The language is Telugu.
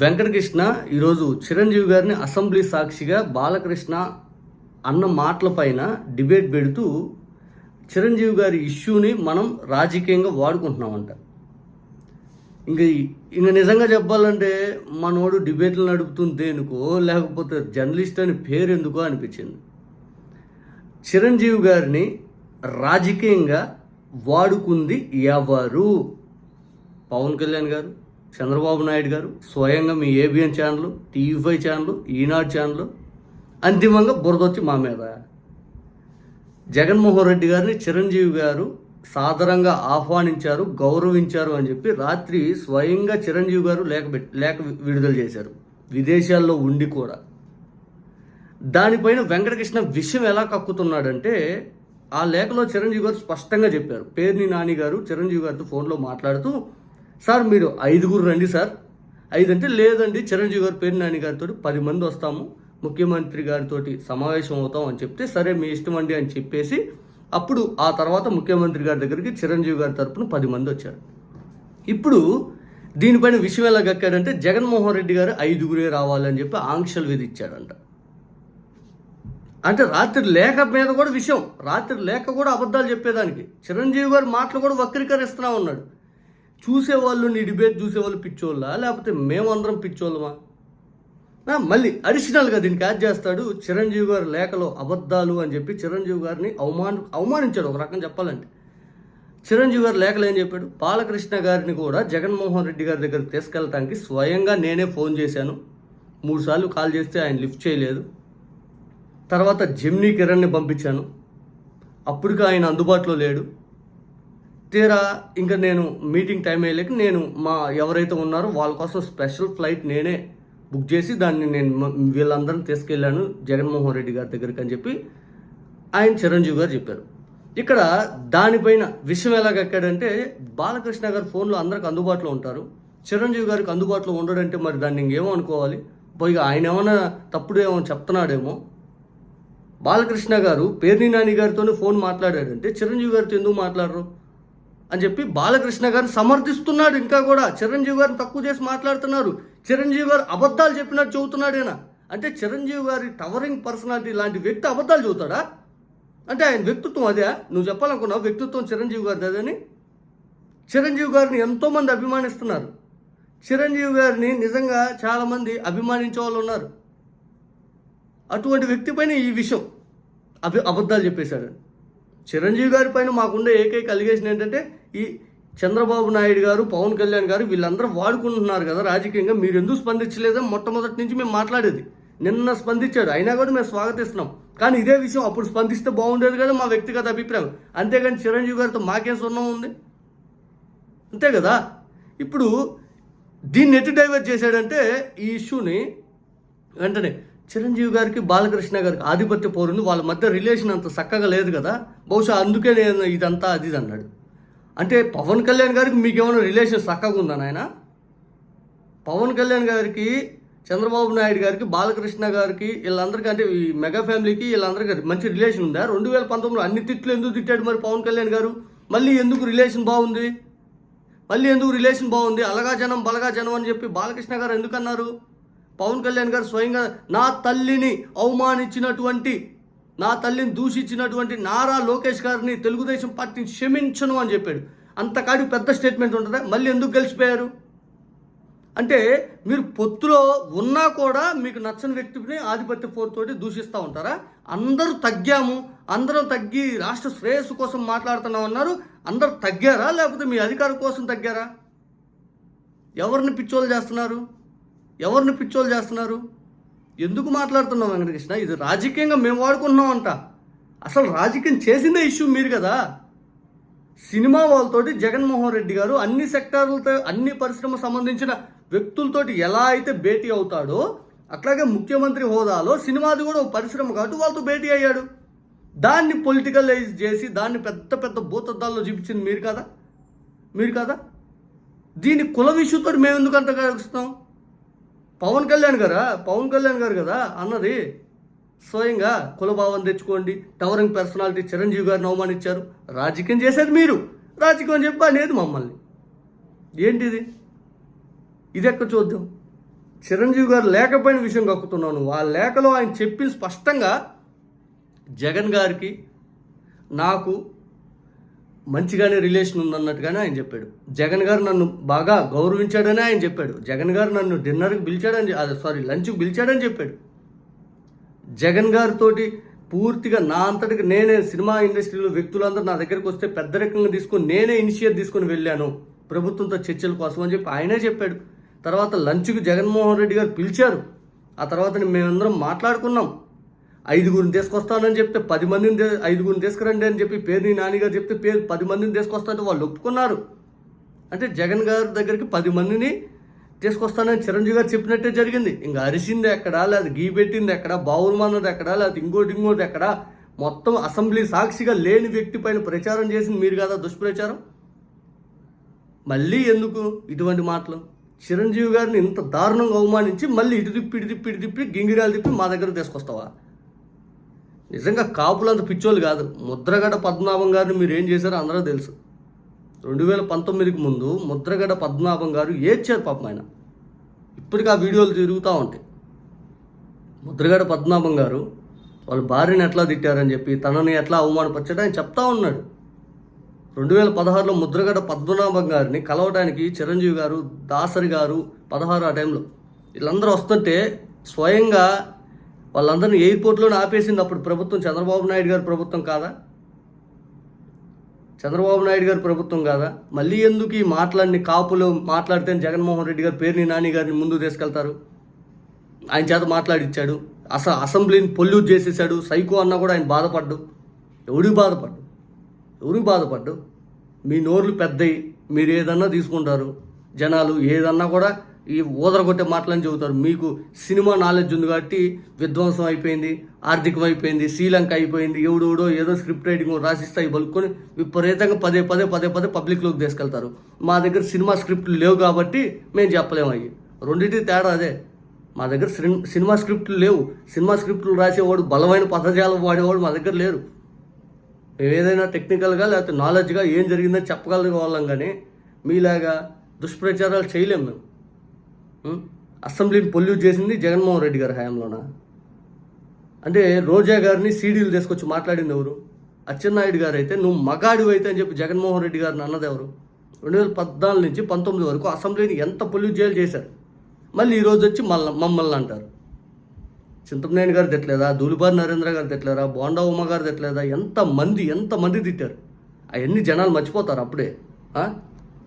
వెంకటకృష్ణ ఈరోజు చిరంజీవి గారిని అసెంబ్లీ సాక్షిగా బాలకృష్ణ అన్న మాటల పైన డిబేట్ పెడుతూ చిరంజీవి గారి ఇష్యూని మనం రాజకీయంగా వాడుకుంటున్నామంట. ఇంకా ఇంక నిజంగా చెప్పాలంటే మనోడు డిబేట్లు నడుపుతుంది దేనికో లేకపోతే జర్నలిస్ట్ అని పేరు ఎందుకో అనిపించింది. చిరంజీవి గారిని రాజకీయంగా వాడుకుంది ఎవరు? పవన్ కళ్యాణ్ గారు. చంద్రబాబు నాయుడు గారు స్వయంగా మీ ABN channel TV five channel Eenadu channel అంతిమంగా బురదొచ్చి మా మీద. జగన్మోహన్ రెడ్డి గారిని చిరంజీవి గారు సాదరంగా ఆహ్వానించారు గౌరవించారు అని చెప్పి రాత్రి స్వయంగా చిరంజీవి గారు లేఖ లేఖ విడుదల చేశారు. విదేశాల్లో ఉండి కూడా. దానిపైన వెంకటకృష్ణ విషయం ఎలా కక్కుతున్నాడంటే ఆ లేఖలో చిరంజీవి గారు స్పష్టంగా చెప్పారు. పేర్ని నాని గారు చిరంజీవి గారితో ఫోన్లో మాట్లాడుతూ సార్ మీరు ఐదుగురు రండి సార్. ఐదు అంటే లేదండి చిరంజీవి గారు పేరు నాని గారితో పది మంది వస్తాము. ముఖ్యమంత్రి గారితో సమావేశం అవుతాం అని చెప్తే సరే మీ ఇష్టం అండి అని చెప్పేసి అప్పుడు ఆ తర్వాత ముఖ్యమంత్రి గారి దగ్గరికి చిరంజీవి గారి తరపున పది మంది వచ్చారు. ఇప్పుడు దీనిపైన విషయం ఎలా గక్కాడంటే జగన్మోహన్ రెడ్డి గారు ఐదుగురే రావాలని చెప్పి ఆంక్షలు విధించాడంట. అంటే రాత్రి లేఖ మీద కూడా విషయం. రాత్రి లేఖ కూడా అబద్ధాలు చెప్పేదానికి. చిరంజీవి గారి మాటలు కూడా వక్రీకరిస్తున్నా ఉన్నాడు. చూసేవాళ్ళు నీ డిబేట్ చూసేవాళ్ళు పిచ్చోళ్ళా? లేకపోతే మేమందరం పిచ్చోళ్ళమా? మళ్ళీ అడిషనల్గా దీనికి యాడ్ చేస్తాడు చిరంజీవి గారి లేఖలో అబద్ధాలు అని చెప్పి చిరంజీవి గారిని అవమాన అవమానించాడు. ఒక రకం చెప్పాలంటే. చిరంజీవి గారి లేఖలు ఏం చెప్పాడు? బాలకృష్ణ గారిని కూడా జగన్మోహన్ రెడ్డి గారి దగ్గరికి తీసుకెళ్ళటానికి స్వయంగా నేనే ఫోన్ చేశాను. మూడుసార్లు కాల్ చేస్తే ఆయన లిఫ్ట్ చేయలేదు. తర్వాత జెమ్నీ కిరణ్ని పంపించాను. అప్పటికి ఆయన అందుబాటులో లేడు. తీరా ఇంకా నేను మీటింగ్ టైం అయ్యలేక నేను మా ఎవరైతే ఉన్నారో వాళ్ళ కోసం స్పెషల్ ఫ్లైట్ నేనే బుక్ చేసి దాన్ని నేను వీళ్ళందరిని తీసుకెళ్ళాను జగన్మోహన్ రెడ్డి గారి దగ్గరికి అని చెప్పి ఆయన చిరంజీవి గారు చెప్పారు. ఇక్కడ దానిపైన విషయం ఎలాగెక్కాడంటే బాలకృష్ణ గారు ఫోన్లో అందరికి అందుబాటులో ఉంటారు. చిరంజీవి గారికి అందుబాటులో ఉండడంటే మరి దాన్ని ఇంకేమో అనుకోవాలి. పోయిగా ఆయన ఏమైనా తప్పుడు ఏమో చెప్తున్నాడేమో. బాలకృష్ణ గారు పేర్ని నాని గారితోనే ఫోన్ మాట్లాడాడంటే చిరంజీవి గారితో ఎందుకు మాట్లాడరు? అని చెప్పి బాలకృష్ణ గారిని సమర్థిస్తున్నాడు ఇంకా కూడా. చిరంజీవి గారిని తక్కువ చేసి మాట్లాడుతున్నారు. చిరంజీవి గారు అబద్ధాలు చెప్పినట్టు చెబుతున్నాడేనా అంటే చిరంజీవి గారి టవరింగ్ పర్సనాలిటీ లాంటి వ్యక్తి అబద్ధాలు చెబుతాడా? అంటే ఆయన వ్యక్తిత్వం అదే. నువ్వు చెప్పాలనుకున్నావు వ్యక్తిత్వం చిరంజీవి గారిది అదని చిరంజీవి గారిని ఎంతోమంది అభిమానిస్తున్నారు. చిరంజీవి గారిని నిజంగా చాలామంది అభిమానించే వాళ్ళు ఉన్నారు. అటువంటి వ్యక్తి పైన ఈ విషయం అభి అబద్ధాలు చెప్పేశాడు. చిరంజీవి గారి పైన మాకుండే ఏకైక అలిగేషన్ ఏంటంటే ఈ చంద్రబాబు నాయుడు గారు పవన్ కళ్యాణ్ గారు వీళ్ళందరూ వాడుకుంటున్నారు కదా రాజకీయంగా. మీరు ఎందుకు స్పందించలేదో మొట్టమొదటి నుంచి మేము మాట్లాడేది. నిన్న స్పందించాడు. అయినా కూడా మేము స్వాగతిస్తున్నాం. కానీ ఇదే విషయం అప్పుడు స్పందిస్తే బాగుండేది కదా మా వ్యక్తిగత అభిప్రాయం. అంతేగాని చిరంజీవి గారితో మాకేం సున్నం ఉంది? అంతే కదా? ఇప్పుడు దీన్ని ఎటు డైవర్ట్ చేశాడంటే ఈ ఇష్యూని వెంటనే చిరంజీవి గారికి బాలకృష్ణ గారికి ఆధిపత్య పోరుంది. వాళ్ళ మధ్య రిలేషన్ అంత చక్కగా లేదు కదా. బహుశా అందుకే నేను ఇదంతా అది ఇది అన్నాడు. అంటే పవన్ కళ్యాణ్ గారికి మీకేమైనా రిలేషన్ చక్కగా ఉందా నాయన? పవన్ కళ్యాణ్ గారికి చంద్రబాబు నాయుడు గారికి బాలకృష్ణ గారికి వీళ్ళందరికీ అంటే ఈ మెగా ఫ్యామిలీకి వీళ్ళందరికీ మంచి రిలేషన్ ఉందా? రెండు వేల పంతొమ్మిదిలో అన్ని తిట్లు ఎందుకు తిట్టాడు మరి పవన్ కళ్యాణ్ గారు? మళ్ళీ ఎందుకు రిలేషన్ బాగుంది? మళ్ళీ ఎందుకు రిలేషన్ బాగుంది? అలగా జనం బలగా జనం అని చెప్పి బాలకృష్ణ గారు ఎందుకన్నారు? పవన్ కళ్యాణ్ గారు స్వయంగా నా తల్లిని అవమానించినటువంటి నా తల్లిని దూషించినటువంటి నారా లోకేష్ గారిని తెలుగుదేశం పార్టీని క్షమించను అని చెప్పాడు. అంతకాడి పెద్ద స్టేట్మెంట్ ఉంటుందా? మళ్ళీ ఎందుకు గెలిచిపోయారు? అంటే మీరు పొత్తులో ఉన్నా కూడా మీకు నచ్చని వ్యక్తిని ఆధిపత్య పోరుతోటి దూషిస్తూ ఉంటారా? అందరూ తగ్గాము. అందరం తగ్గి రాష్ట్ర శ్రేయస్సు కోసం మాట్లాడుతున్నాం అన్నారు. అందరూ తగ్గారా? లేకపోతే మీ అధికారం కోసం తగ్గారా? ఎవరిని పిచ్చోలు చేస్తున్నారు? ఎవరిని పిచ్చోలు చేస్తున్నారు? ఎందుకు మాట్లాడుతున్నాం వెంకటకృష్ణ? ఇది రాజకీయంగా మేము వాడుకున్నాం అంట అసలు రాజకీయం చేసిందే ఇష్యూ మీరు కదా. సినిమా వాళ్ళతోటి జగన్మోహన్ రెడ్డి గారు అన్ని సెక్టార్లతో అన్ని పరిశ్రమ సంబంధించిన వ్యక్తులతోటి ఎలా అయితే భేటీ అవుతాడో అట్లాగే ముఖ్యమంత్రి హోదాలో సినిమాది కూడా ఒక పరిశ్రమ కాబట్టి వాళ్ళతో భేటీ అయ్యాడు. దాన్ని పొలిటికలైజ్ చేసి దాన్ని పెద్ద పెద్ద భూతద్దాల్లో చూపించింది మీరు కదా. మీరు కదా. దీని కుల విషయంతో మేము ఎందుకు అంత కలుస్తాం పవన్ కళ్యాణ్ గారా? పవన్ కళ్యాణ్ గారు కదా అన్నది. స్వయంగా కులభావం తెచ్చుకోండి. టవరింగ్ పర్సనాలిటీ చిరంజీవి గారిని అవమానించారు. రాజకీయం చేసేది మీరు. రాజకీయం చెప్పి అనేది మమ్మల్ని. ఏంటిది? ఇది ఎక్కడ చూద్దాం? చిరంజీవి గారు లేకపోయిన విషయం కక్కుతున్నాను. ఆ లేఖలో ఆయన చెప్పి స్పష్టంగా జగన్ గారికి నాకు మంచిగానే రిలేషన్ ఉందన్నట్టుగానే ఆయన చెప్పాడు. జగన్ గారు నన్ను బాగా గౌరవించాడని ఆయన చెప్పాడు. జగన్ గారు నన్ను డిన్నర్కి పిలిచాడని సారీ లంచ్కి పిలిచాడని చెప్పాడు. జగన్ గారితోటి పూర్తిగా నా అంతటికి నేనే సినిమా ఇండస్ట్రీలో వ్యక్తులందరూ నా దగ్గరికి వస్తే పెద్దరికంగా తీసుకొని నేనే ఇనిషియేట్ తీసుకొని వెళ్ళాను. ప్రభుత్వంతో చర్చల కోసం అని చెప్పి ఆయనే చెప్పాడు. తర్వాత లంచ్కి జగన్మోహన్ రెడ్డి గారు పిలిచారు. ఆ తర్వాత మేమందరం మాట్లాడుకున్నాం. ఐదుగురిని తీసుకొస్తానని చెప్తే పది మందిని ఐదుగురిని తీసుకురండి అని చెప్పి పేరుని నానిగారు చెప్తే పేరు పది మందిని తీసుకొస్తానంటే వాళ్ళు ఒప్పుకున్నారు. అంటే జగన్ గారి దగ్గరికి పది మందిని తీసుకొస్తానని చిరంజీవి గారు చెప్పినట్టే జరిగింది. ఇంకా అరిసింది ఎక్కడా లేదా గీ పెట్టింది ఎక్కడా బావులమన్నది ఎక్కడా లేదా ఇంకోటి ఇంకోటి ఎక్కడా? మొత్తం అసెంబ్లీ సాక్షిగా లేని వ్యక్తి పైన ప్రచారం చేసింది మీరు కదా దుష్ప్రచారం? మళ్ళీ ఎందుకు ఇటువంటి మాటలు? చిరంజీవి గారిని ఇంత దారుణంగా అవమానించి మళ్ళీ ఇటు తిప్పి ఇటు తిప్పి ఇటు తిప్పి గింగిరాలు తిప్పి మా దగ్గర తీసుకొస్తావా? నిజంగా కాపులంత పిచ్చోళ్ళు కాదు. ముద్రగడ పద్మనాభం గారిని మీరు ఏం చేశారో అందరూ తెలుసు. రెండు వేల పంతొమ్మిదికి ముందు ముద్రగడ పద్మనాభం గారు ఏడ్చారు పాపం ఆయన. ఇప్పటికీ ఆ వీడియోలు తిరుగుతూ ఉంటాయి. ముద్రగడ పద్మనాభం గారు వాళ్ళ భార్యను ఎట్లా తిట్టారని చెప్పి తనని ఎట్లా అవమానపరిచాడు ఆయన చెప్తా ఉన్నాడు. రెండు వేల పదహారులో ముద్రగడ పద్మనాభం గారిని కలవడానికి చిరంజీవి గారు దాసరి గారు పదహారు ఆ టైంలో వీళ్ళందరూ వస్తుంటే స్వయంగా వాళ్ళందరినీ ఎయిర్పోర్ట్లోనే ఆపేసింది అప్పుడు ప్రభుత్వం. చంద్రబాబు నాయుడు గారి ప్రభుత్వం కాదా? చంద్రబాబు నాయుడు గారి ప్రభుత్వం కాదా? మళ్ళీ ఎందుకు ఈ మాటలన్నీ కాపులు మాట్లాడితే జగన్మోహన్ రెడ్డి గారు పేరుని నాని గారిని ముందుకు తీసుకెళ్తారు? ఆయన చేత మాట్లాడిచ్చాడు. అస అసెంబ్లీని పొల్యూట్ చేసేసాడు. సైకో అన్నా కూడా ఆయన బాధపడ్డు. ఎవడికి బాధపడ్డు? ఎవరికి బాధపడ్డు? మీ నోర్లు పెద్దయి. మీరు ఏదన్నా తీసుకుంటారు. జనాలు ఏదన్నా కూడా ఈ ఊదరగొట్టే మాటలని చెబుతారు. మీకు సినిమా నాలెడ్జ్ ఉంది కాబట్టి విధ్వంసం అయిపోయింది ఆర్థికం అయిపోయింది శ్రీలంక అయిపోయింది ఎవడెవడో ఏదో స్క్రిప్ట్ రైటింగ్ రాసిస్తాయి బలుక్కొని విపరీతంగా పదే పదే పదే పదే పబ్లిక్లోకి తీసుకెళ్తారు. మా దగ్గర సినిమా స్క్రిప్ట్లు లేవు కాబట్టి మేము చెప్పలేము అవి రెండింటి తేడా అదే. మా దగ్గర సినిమా స్క్రిప్ట్లు లేవు. సినిమా స్క్రిప్ట్లు రాసేవాడు బలమైన పదజాలం వాడేవాడు మా దగ్గర లేరు. మేము ఏదైనా టెక్నికల్గా లేకపోతే నాలెడ్జ్గా ఏం జరిగిందో చెప్పగలిగేవాళ్ళం కానీ మీలాగా దుష్ప్రచారాలు చేయలేము మేము. అసెంబ్లీని పొల్యూట్ చేసింది జగన్మోహన్ రెడ్డి గారి హయాంలోన? అంటే రోజా గారిని సీడీలు తీసుకొచ్చి మాట్లాడింది ఎవరు? అచ్చెన్నాయుడు గారు అయితే నువ్వు మగాడివి అయితే అని చెప్పి జగన్మోహన్ రెడ్డి గారిని అన్నది ఎవరు? రెండు వేల పద్నాలుగు నుంచి పంతొమ్మిది వరకు అసెంబ్లీని ఎంత పొల్యూట్ చేయాలి చేశారు? మళ్ళీ ఈరోజు వచ్చి మళ్ళీ మమ్మల్ని అంటారు. చింతమనేని గారు తిట్టలేదా? దూలిబారి నరేంద్ర గారు తిట్టలేరా? బోండా ఉమ్మ గారు తిట్టలేదా? ఎంత మంది ఎంత మంది తిట్టారు? అవన్నీ జనాలు మర్చిపోతారు అప్పుడే.